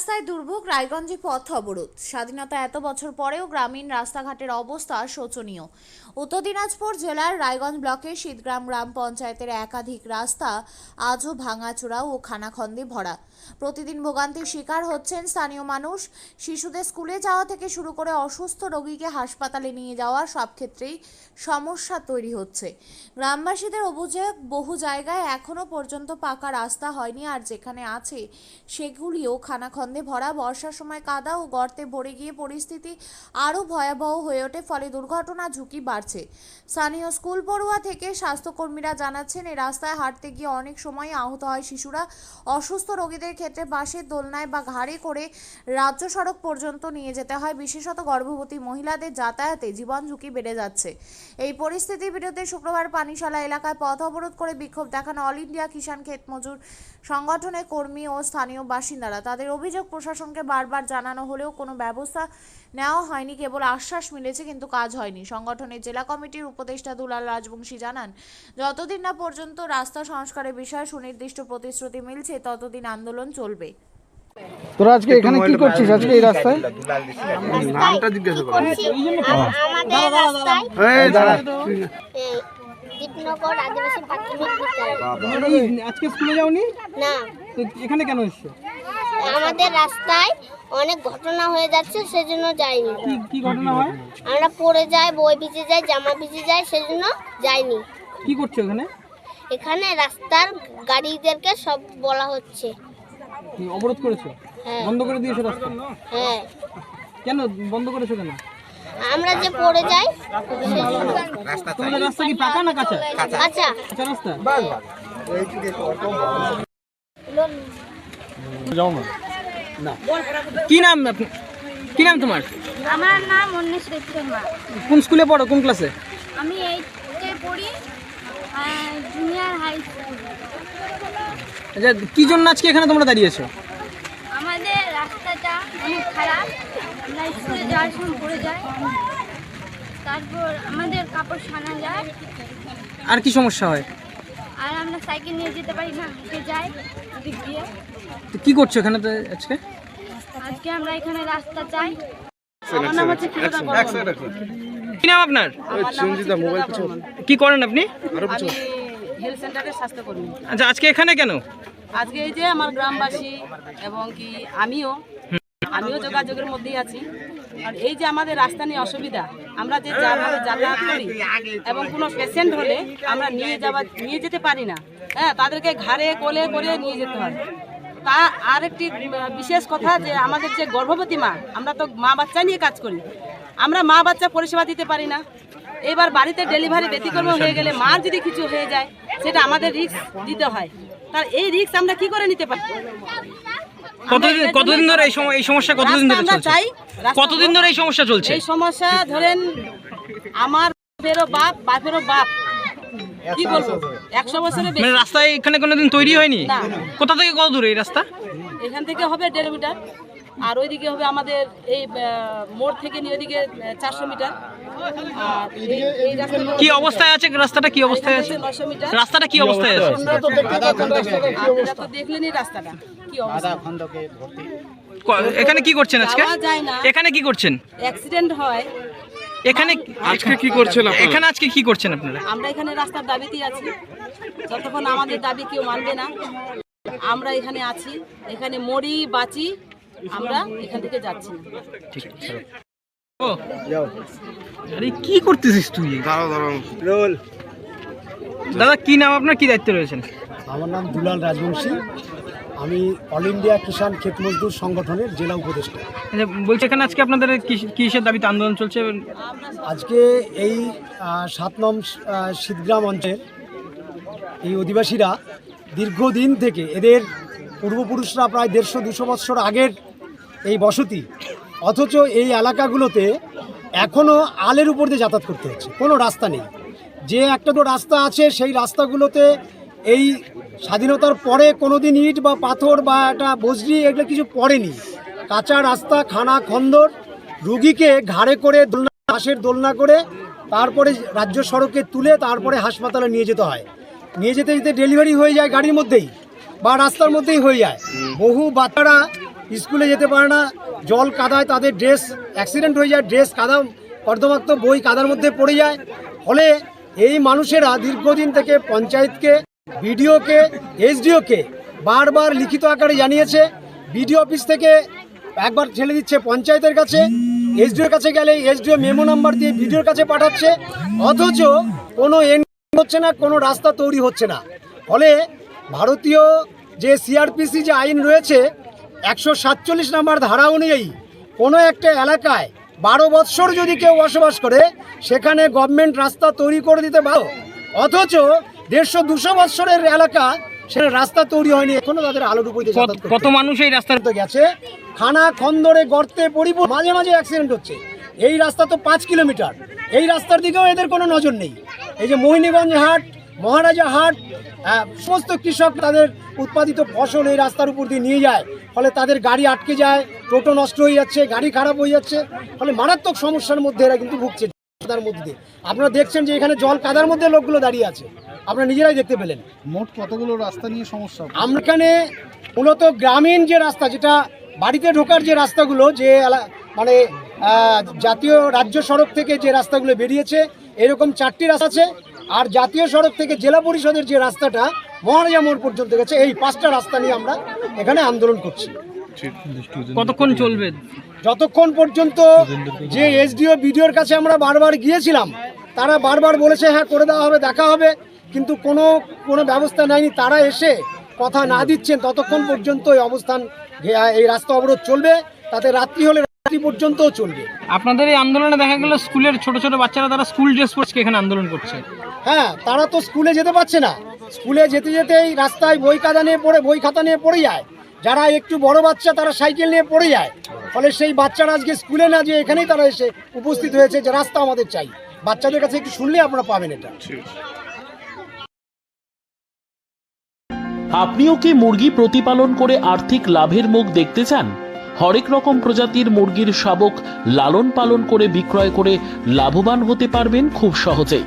রাস্তায় দুর্ভোগ রায়গঞ্জে পথ অবরোধ। স্বাধীনতা এত বছর পরেও গ্রামীণ রাস্তাঘাটের অবস্থা শোচনীয়। উত্তর দিনাজপুর জেলার রায়গঞ্জ ব্লকের শীতগ্রাম গ্রাম পঞ্চায়েতের একাধিক রাস্তা আজও ভাঙাচোরা ও খানাখন্দে ভরা। প্রতিদিন ভোগান্তির শিকার হচ্ছেন স্থানীয় মানুষ। শিশুদের স্কুলে যাওয়া থেকে শুরু করে অসুস্থ রোগীকে হাসপাতালে নিয়ে যাওয়া সব ক্ষেত্রেই সমস্যা তৈরি হচ্ছে। গ্রামবাসীদের অভিযোগ বহু জায়গায় এখনও পর্যন্ত পাকা রাস্তা হয়নি আর যেখানে আছে সেগুলিও খানাখন্দে ভরা। বর্ষার সময় কাদা ও গর্তে ভরে গিয়ে পরিস্থিতি আরও ভয়াবহ হয়ে ওঠে, ফলে দুর্ঘটনা ঝুঁকি বাড়ছে। স্থানীয় স্কুল পড়ুয়া থেকে স্বাস্থ্যকর্মীরা জানাচ্ছেন, এই রাস্তায় হাঁটতে গিয়ে অনেক সময় আহত হয় শিশুরা। অসুস্থ রোগীদের ক্ষেত্রে বাসের দোলনায় বা ঘাড়ে করে রাজ্য সড়ক পর্যন্ত নিয়ে যেতে হয়। বিশেষত গর্ভবতী মহিলাদের যাতায়াতে জীবন ঝুঁকি বেড়ে যাচ্ছে। এই পরিস্থিতির বিরুদ্ধে শুক্রবার পানিশালা এলাকায় পথ অবরোধ করে বিক্ষোভ দেখান অল ইন্ডিয়া কিষাণ ক্ষেত মজুর সংগঠনের কর্মী ও স্থানীয় বাসিন্দারা। তাদের অভিযোগ প্রশাসনকে বারবার জানানো হলেও কোনো ব্যবস্থা নেওয়া হয়নি কেবল আশ্বাস মিলেছে কিন্তু কাজ হয়নি। সংগঠনের জেলা কমিটির উপদেষ্টা দুলাল রাজবংশী জানান যতদিন না পর্যন্ত রাস্তা সংস্কারের বিষয়ে সুনির্দিষ্ট প্রতিশ্রুতি মিলছে ততদিন আন্দোলন চলবে। তোরা আজকে এখানে কি করছিস? আজকে এই রাস্তায়? নামটা জিজ্ঞাসা করো আমাদের রাস্তায় এই দাঁড়া। এ, দীপনগর আদিবাসী প্রাথমিক বিদ্যালয় আজকে স্কুলে যাওনি? না। এখানে কেন এসছো? আমাদের রাস্তায় অনেক ঘটনা হয়ে যাচ্ছে সেজন্য যাইনি। কি কি ঘটনা হয়? আমরা পড়ে যাই বই ভিজে যাই জামা ভিজে যাই সেজন্য যাইনি। কি করছ এখানে? এখানে রাস্তার গাড়িদেরকে সব বলা হচ্ছে। অবরোধ করেছ? হ্যাঁ। বন্ধ করে দিয়েছ রাস্তা? হ্যাঁ। কেন বন্ধ করেছ কেন? আমরা যে পড়ে যাই সেজন্য তোমাদের রাস্তা কি পাকা না কাঁচা? আচ্ছা। কাঁচা রাস্তা? কি নাম কি নাম তোমার? আমার নাম অন্বেষী শর্মা কোন স্কুলে পড়ো? কোন ক্লাসে? আমি এইটে পড়ি জুনিয়র হাই স্কুল আচ্ছা কি জন্য আজকে এখানে তোমরা দাঁড়িয়েছো আমাদের রাস্তাটা অনেক খারাপ। আমরা স্কুলে যাওয়ার সময় পড়ে যাই তারপর আমাদের কাপড় সানা যায়। আর কি সমস্যা হয়? আর আমরা সাইকেল নিয়ে যেতে পারি না হেঁটে যাই দিক দিয়ে। তো কি করছ এখানে তো আজকে? আজকে আমরা এখানে রাস্তা চাই। কি নাম আপনার? মোবাইল কিছু কি করেন আপনি? আরও হেলথ সেন্টারের স্বাস্থ্যকর্মী। আচ্ছা আজকে এখানে কেন? আজকে এই যে আমার গ্রামবাসী এবং কি আমিও আমিও যোগাযোগের মধ্যেই আছি। আর এই যে আমাদের রাস্তা নিয়ে অসুবিধা, আমরা যে যাতায়াত করি এবং কোনো পেশেন্ট হলে আমরা নিয়ে যাওয়া নিয়ে যেতে পারি না। হ্যাঁ তাদেরকে ঘাড়ে, কোলে করে নিয়ে যেতে হয়। তা আর একটি বিশেষ কথা যে আমাদের যে গর্ভবতী মা, আমরা তো মা বাচ্চা নিয়ে কাজ করি। আমরা মা বাচ্চা পরিষেবা দিতে পারি না। এবার বাড়িতে ডেলিভারি ব্যতিক্রম হয়ে গেলে মার যদি কিছু হয়ে যায়, সেটা আমাদের রিস্ক দিতে হয়। তার এই রিস্ক আমরা কি করে নিতে পারি কতদিন কতদিন ধরে এই সময় এই সমস্যা কতদিন ধরে চলছে? চাই কতদিন ধরে এই সমস্যা চলছে? এই সমস্যা ধরেন আমার বাপেরও বাপ বাপেরও বাপ। কি বলব? একশো বছরের মানে রাস্তা রাস্তায় এখানে কোনোদিন তৈরি হয়নি? কোথা থেকে কত দূরে এই রাস্তা? এখান থেকে হবে দেড় মিটার। আর ওইদিকে হবে আমাদের এই মোড় থেকে নিয়ে ওইদিকে চারশো মিটার। কি অবস্থায় আছে? রাস্তাটা কি অবস্থায় আছে? রাস্তাটা কি অবস্থায় আছে? আপনারা তো দেখলেনই রাস্তাটা? কি অবস্থা? এখানে কি করছেন আজকে? যাওয়া যায় না। এখানে কি করছেন? অ্যাক্সিডেন্ট হয়। এখানে আজকে কি করছেন আপনারা? এখানে আজকে কি করছেন আপনারা? আমরা এখানে রাস্তার দাবিতেই আছি। যতক্ষণ আমাদের দাবি কেউ মানবে না আমরা এখানে আছি। এখানে মরি বাঁচি আমরা এখান থেকে যাচ্ছি। না ঠিক ও আরে কি করতেছিস তুই? দাঁড়াও দাঁড়াও। রোল। দাদা কি নাম আপনার? কি দায়িত্ব রয়েছেন? আমার নাম দুলাল রাজবংশী। আমি অল ইন্ডিয়া কিষাণ ক্ষেত মজদুর সংগঠনের জেলা উপদেষ্টা। আচ্ছা, বলছি এখানে আজকে আপনাদের কি- কিসের দাবিতে আন্দোলন চলছে? আজকে এই সাত নম শীতগ্রাম অঞ্চলের এই অধিবাসীরা দীর্ঘদিন থেকে এদের পূর্বপুরুষরা প্রায় দেড়শো, দুশো বৎসর আগের এই বসতি। অথচ এই এলাকাগুলোতে এখনও আলের উপর দিয়ে যাতায়াত করতে হচ্ছে। কোনো রাস্তা নেই। যে একটা তো রাস্তা আছে, সেই রাস্তাগুলোতে এই স্বাধীনতার পরে কোনো দিন ইট বা পাথর বা একটা বজরি এগুলো কিছু পড়েনি। কাঁচা রাস্তা, খানা, খন্দর, রুগীকে ঘাড়ে করে দোলনা বাঁশের দোলনা করে তারপরে রাজ্য সড়কে তুলে তারপরে হাসপাতালে নিয়ে যেতে হয়। নিয়ে যেতে যেতে ডেলিভারি হয়ে যায় গাড়ির মধ্যেই। বা রাস্তার মধ্যেই হয়ে যায়। বহু বাচ্চারা স্কুলে যেতে পারে না জল কাদায় তাদের ড্রেস অ্যাক্সিডেন্ট হয়ে যায় ড্রেস কাদা কর্দমাক্ত বই কাদার মধ্যে পড়ে যায়। ফলে এই মানুষেরা দীর্ঘদিন থেকে পঞ্চায়েতকে বিডিওকে এসডিওকে বারবার লিখিত আকারে জানিয়েছে। বিডিও অফিস থেকে একবার ঠেলে দিচ্ছে পঞ্চায়েতের কাছে এসডিওর কাছে গেলে এসডিও মেমো নাম্বার দিয়ে বিডিওর কাছে পাঠাচ্ছে। অথচ কোনো এন হচ্ছে না কোনো রাস্তা তৈরি হচ্ছে না। ফলে ভারতীয় যে সিআরপিসি যে আইন রয়েছে একশো সাতচল্লিশ নম্বর ধারা অনুযায়ী কোনো একটা এলাকায় বারো বৎসর যদি কেউ বসবাস করে সেখানে গভর্নমেন্ট রাস্তা তৈরি করে দিতে পারো অথচ দেড়শো দুশো বৎসরের এলাকা সেটা রাস্তা তৈরি হয়নি। এখনও তাদের আলোর উপর কত মানুষ এই রাস্তার তো গেছে। খানা খন্দরে গর্তে পরিপূর্ণ। মাঝে মাঝে অ্যাক্সিডেন্ট হচ্ছে। এই রাস্তা তো পাঁচ কিলোমিটার। এই রাস্তার দিকেও এদের কোনো নজর নেই। এই যে মোহিনীগঞ্জ হাট মহারাজা হাট সমস্ত কৃষক তাদের উৎপাদিত ফসল এই রাস্তার উপর দিয়ে নিয়ে যায়। ফলে তাদের গাড়ি আটকে যায় টোটো নষ্ট হয়ে যাচ্ছে গাড়ি খারাপ হয়ে যাচ্ছে। ফলে মারাত্মক সমস্যার মধ্যে এরা কিন্তু ভুগছে কাদার মধ্যে দিয়ে। আপনারা দেখছেন যে এখানে জল কাদার মধ্যে লোকগুলো দাঁড়িয়ে আছে। আপনারা নিজেরাই দেখতে পেলেন। মোট কতগুলো রাস্তা নিয়ে সমস্যা? আমরা এখানে মূলত গ্রামীণ যে রাস্তা যেটা বাড়িতে ঢোকার যে রাস্তাগুলো যে মানে জাতীয় রাজ্য সড়ক থেকে যে রাস্তাগুলো বেরিয়েছে এরকম চারটি রাস্তা আছে। আর জাতীয় সড়ক থেকে জেলা পরিষদের যে রাস্তাটা মহারাজা মোড় পর্যন্ত গেছে এই পাঁচটা রাস্তা নিয়ে আমরা এখানে আন্দোলন করছি। কতক্ষণ চলবে? যতক্ষণ পর্যন্ত যে এসডিও বিডিওর কাছে আমরা বারবার গিয়েছিলাম তারা বারবার বলেছে হ্যাঁ করে দেওয়া হবে দেখা হবে। কিন্তু কোনো কোনো ব্যবস্থা নেয়নি। তারা এসে কথা না দিচ্ছেন ততক্ষণ পর্যন্ত এই অবস্থান এই রাস্তা অবরোধ চলবে। তাতে রাত্রি হলে রাত্রি পর্যন্তও চলবে। আপনাদের এই আন্দোলনে দেখা গেল স্কুলের ছোট ছোট বাচ্চারা তারা স্কুল ড্রেস পরছে এখানে আন্দোলন করছে। হ্যাঁ তারা তো স্কুলে যেতে পারছে না। স্কুলে যেতে যেতেই রাস্তায় বই কাদা নিয়ে পড়ে, বই খাতা নিয়ে পড়ে যায়। যারা একটু বড় বাচ্চা, তারা সাইকেল নিয়ে পড়ে যায়। ফলে সেই বাচ্চারা আজকে স্কুলে না যে এখানেই তারা এসে উপস্থিত হয়েছে যে রাস্তা আমাদের চাই। বাচ্চাদের কাছে একটু শুনলে আপনারা পাবেন এটা। আপনিও কি মুরগি প্রতিপালন করে আর্থিক লাভের মুখ দেখতে চান? হরেক রকম প্রজাতির মুরগির শাবক লালন পালন করে বিক্রয় করে লাভবান হতে পারবেন খুব সহজেই।